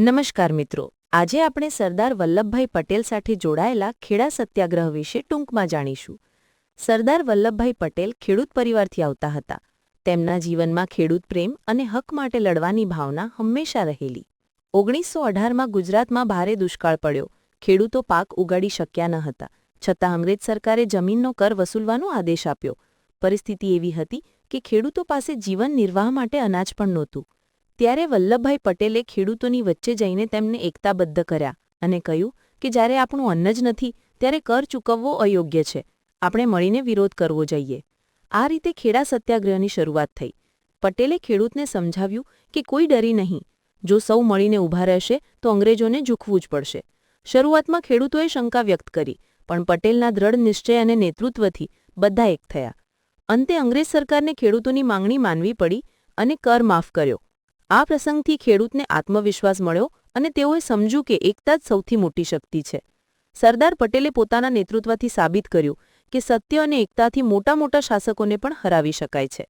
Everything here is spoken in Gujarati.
નમસ્કાર મિત્રો. આજે આપણે સરદાર વલ્લભભાઈ પટેલ સાથે જોડાયેલા ખેડા સત્યાગ્રહ વિશે ટૂંકમાં જાણીશું. સરદાર વલ્લભભાઈ પટેલ ખેડૂત પરિવારથી આવતા હતા. તેમના જીવનમાં ખેડૂત પ્રેમ અને હક માટે લડવાની ભાવના હંમેશા રહેલી. ઓગણીસો અઢારમાં ગુજરાતમાં ભારે દુષ્કાળ પડ્યો. ખેડૂતો પાક ઉગાડી શક્યા ન હતા. છતાં અંગ્રેજ સરકારે જમીનનો કર વસૂલવાનો આદેશ આપ્યો. પરિસ્થિતિ એવી હતી કે ખેડૂતો પાસે જીવન નિર્વાહ માટે અનાજ પણ નહોતું. ત્યારે વલ્લભભાઈ પટેલે ખેડૂતોની વચ્ચે જઈને તેમને એકતાબદ્ધ કર્યા અને કહ્યું કે જ્યારે આપણું અન્ન જ નથી, ત્યારે કર ચૂકવવો અયોગ્ય છે. આપણે મળીને વિરોધ કરવો જોઈએ. આ રીતે ખેડા સત્યાગ્રહની શરૂઆત થઈ. પટેલે ખેડૂતને સમજાવ્યું કે કોઈ ડરી નહીં. જો સૌ મળીને ઊભા રહેશે, તો અંગ્રેજોને ઝૂકવું જ પડશે. શરૂઆતમાં ખેડૂતોએ શંકા વ્યક્ત કરી, પણ પટેલના દ્રઢ નિશ્ચય અને નેતૃત્વથી બધા એક થયા. અંતે અંગ્રેજ સરકારને ખેડૂતોની માંગણી માનવી પડી અને કર માફ કર્યો. આ પ્રસંગથી ખેડૂતને આત્મવિશ્વાસ મળ્યો અને તેઓએ સમજ્યું કે એકતા જ સૌથી મોટી શક્તિ છે. સરદાર પટેલે પોતાના નેતૃત્વથી સાબિત કર્યું કે સત્ય અને એકતાથી મોટા મોટા શાસકોને પણ હરાવી શકાય છે.